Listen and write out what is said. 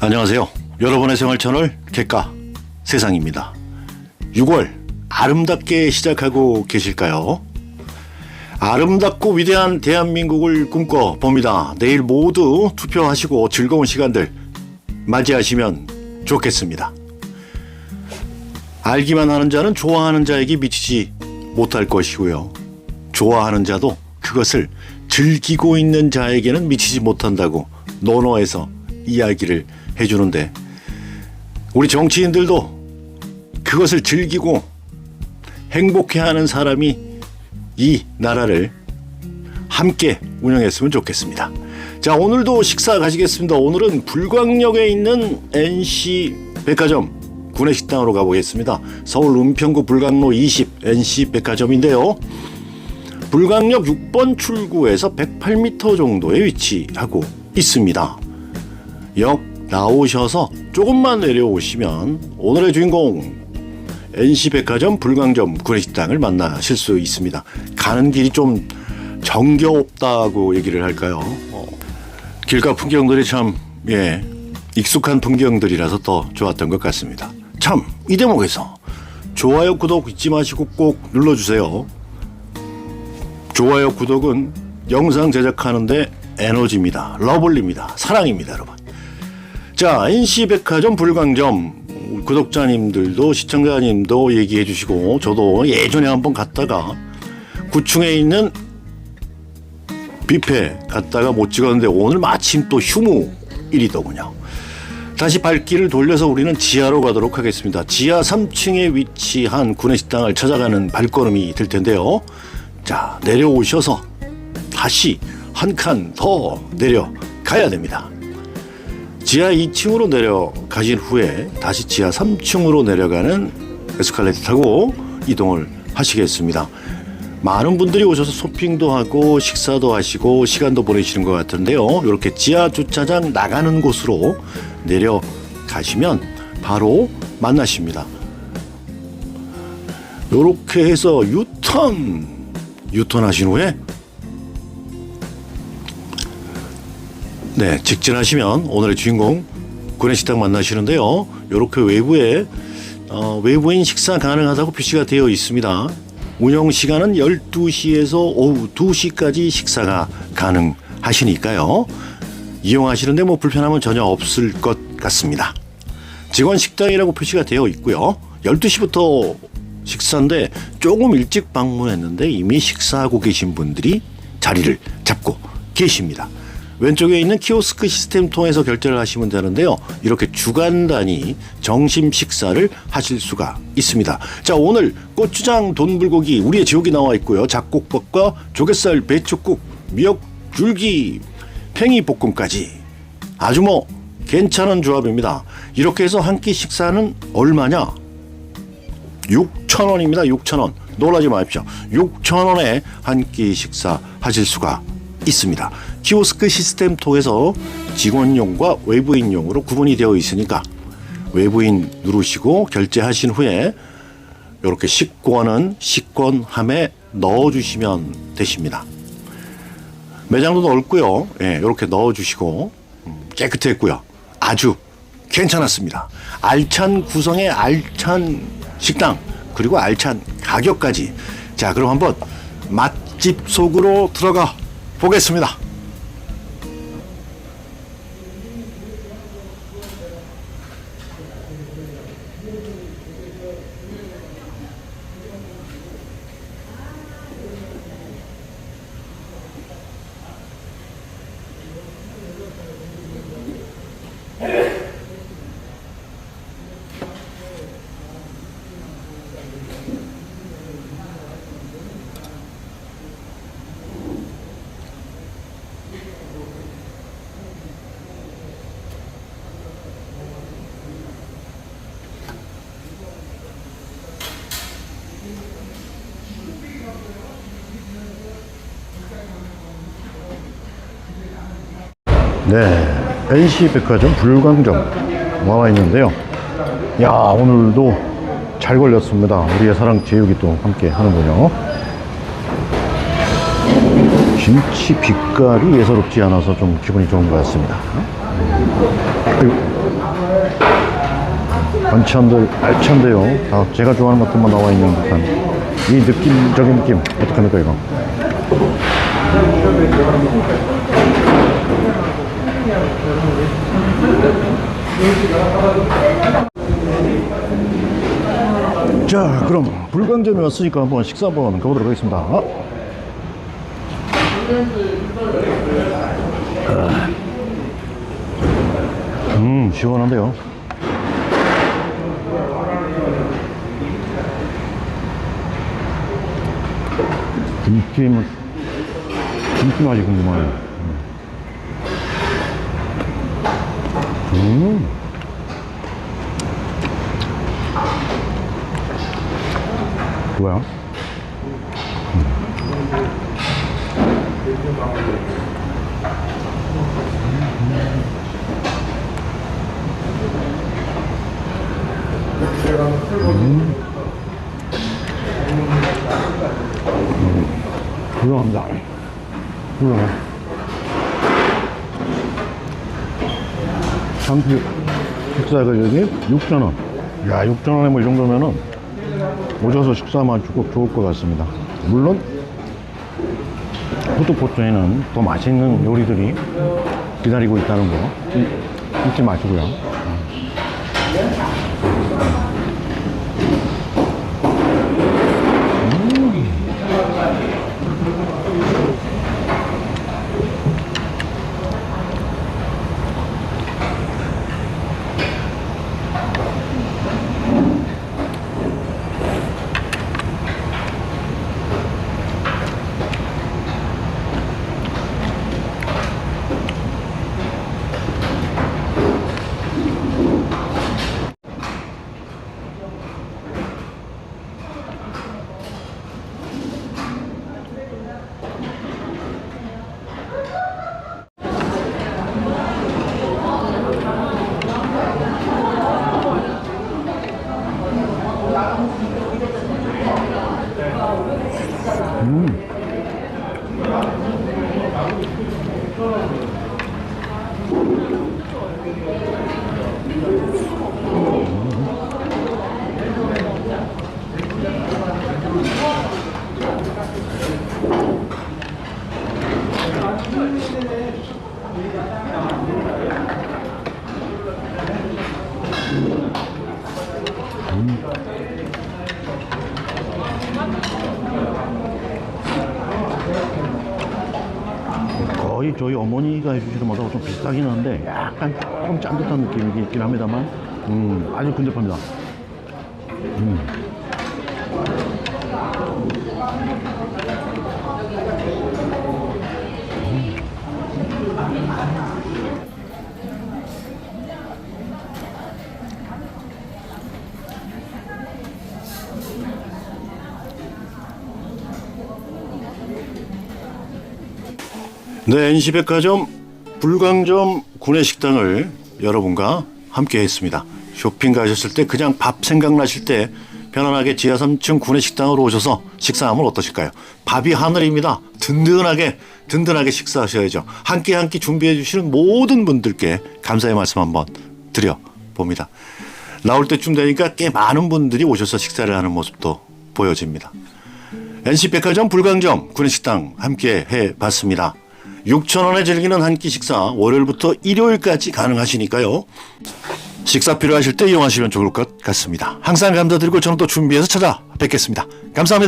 안녕하세요. 여러분의 생활 채널 객가 세상입니다. 6월 아름답게 시작하고 계실까요? 아름답고 위대한 대한민국을 꿈꿔 봅니다. 내일 모두 투표하시고 즐거운 시간들 맞이하시면 좋겠습니다. 알기만 하는 자는 좋아하는 자에게 미치지 못할 것이고요. 좋아하는 자도 그것을 즐기고 있는 자에게는 미치지 못한다고 논어에서 이야기를 해주는데 우리 정치인들도 그것을 즐기고 행복해하는 사람이 이 나라를 함께 운영했으면 좋겠습니다. 자 오늘도 식사 가시겠습니다. 오늘은 불광역에 있는 NC 백화점 구내식당으로 가보겠습니다. 서울 은평구 불광로 20 NC 백화점인데요. 불광역 6번 출구에서 108m 정도에 위치하고 있습니다. 역 나오셔서 조금만 내려오시면 오늘의 주인공 NC백화점 불광점 구내식당을 만나실 수 있습니다. 가는 길이 좀 정겨웠다고 얘기를 할까요? 어, 길가 풍경들이 참 예, 익숙한 풍경들이라서 더 좋았던 것 같습니다. 참 이 대목에서 좋아요 구독 잊지 마시고 꼭 눌러주세요. 좋아요 구독은 영상 제작하는데 에너지입니다. 러블리입니다. 사랑입니다, 여러분. 자, NC백화점 불광점 구독자님들도 시청자님도 얘기해 주시고 저도 예전에 한번 갔다가 9층에 있는 뷔페 갔다가 못 찍었는데 오늘 마침 또 휴무일이더군요. 다시 발길을 돌려서 우리는 지하로 가도록 하겠습니다. 지하 3층에 위치한 구내식당을 찾아가는 발걸음이 될 텐데요. 자, 내려오셔서 다시 한 칸 더 내려가야 됩니다. 지하 2층으로 내려가신 후에 다시 지하 3층으로 내려가는 에스컬레이터 타고 이동을 하시겠습니다. 많은 분들이 오셔서 쇼핑도 하고 식사도 하시고 시간도 보내시는 것 같은데요. 이렇게 지하 주차장 나가는 곳으로 내려가시면 바로 만나십니다. 이렇게 해서 유턴 유턴 하신 후에 네, 직진하시면 오늘의 주인공 구내식당 만나시는데요. 이렇게 외부에 어, 외부인 식사 가능하다고 표시가 되어 있습니다. 운영 시간은 12시에서 오후 2시까지 식사가 가능하시니까요. 이용하시는데 뭐 불편함은 전혀 없을 것 같습니다. 직원 식당이라고 표시가 되어 있고요. 12시부터 식사인데 조금 일찍 방문했는데 이미 식사하고 계신 분들이 자리를 잡고 계십니다. 왼쪽에 있는 키오스크 시스템 통해서 결제를 하시면 되는데요. 이렇게 주간 단위 점심 식사를 하실 수가 있습니다. 자, 오늘 고추장 돈불고기 우리의 지옥이 나와 있고요. 잡곡밥과 조갯살 배추국, 미역 줄기, 팽이 볶음까지 아주 뭐 괜찮은 조합입니다. 이렇게 해서 한 끼 식사는 얼마냐? 6,000원입니다. 6,000원. 놀라지 마십시오. 6,000원에 한 끼 식사 하실 수가 있습니다. 키오스크 시스템 통해서 직원용과 외부인용으로 구분이 되어 있으니까 외부인 누르시고 결제하신 후에 이렇게 식권은 식권함에 넣어주시면 되십니다. 매장도 넓고요. 예, 이렇게 넣어주시고 음, 깨끗했고요. 아주 괜찮았습니다. 알찬 구성의 알찬 식당 그리고 알찬 가격까지. 자, 그럼 한번 맛집 속으로 들어가 보겠습니다. 네, NC 백화점 불광점 나와 있는데요. 야, 오늘도 잘 걸렸습니다. 우리의 사랑 제육이 또 함께 하는군요. 김치 빛깔이 예사롭지 않아서 좀 기분이 좋은 것 같습니다. 반찬들 알찬데요. 다 제가 좋아하는 것들만 나와 있는 듯한 이 느낌적인 느낌 어떡합니까 이거? 자 그럼 불광점에 왔으니까 한번 식사 한번 가보도록 하겠습니다. 음 시원한데요. 김치는 김치 맛이 궁금하네. 음. 뭐야? 훌륭합니다. 훌 상주 식사 가격이 6,000원. 야, 6,000원에 뭐 이 정도면은 오셔서 식사만 꼭 좋을 것 같습니다. 물론 푸드포트에는 더 맛있는 요리들이 기다리고 있다는 거 잊- 잊지 마시고요. 거의 저희 어머니가 해주시는 것하고 좀 비슷하긴 한데 약간 조금 짠듯한 느낌이 있긴 합니다만 음, 아주 근접합니다. 음. 네, NC백화점 불광점 구내식당을 여러분과 함께 했습니다. 쇼핑 가셨을 때 그냥 밥 생각나실 때 편안하게 지하 3층 구내식당으로 오셔서 식사하면 어떠실까요? 밥이 하늘입니다. 든든하게 든든하게 식사하셔야죠. 한 끼 한 끼 준비해 주시는 모든 분들께 감사의 말씀 한번 드려 봅니다. 나올 때쯤 되니까 꽤 많은 분들이 오셔서 식사를 하는 모습도 보여집니다. NC백화점 불광점 구내식당 함께 해 봤습니다. 6,000원에 즐기는 한 끼 식사 월요일부터 일요일까지 가능하시니까요. 식사 필요하실 때 이용하시면 좋을 것 같습니다. 항상 감사드리고 저는 또 준비해서 찾아뵙겠습니다. 감사합니다.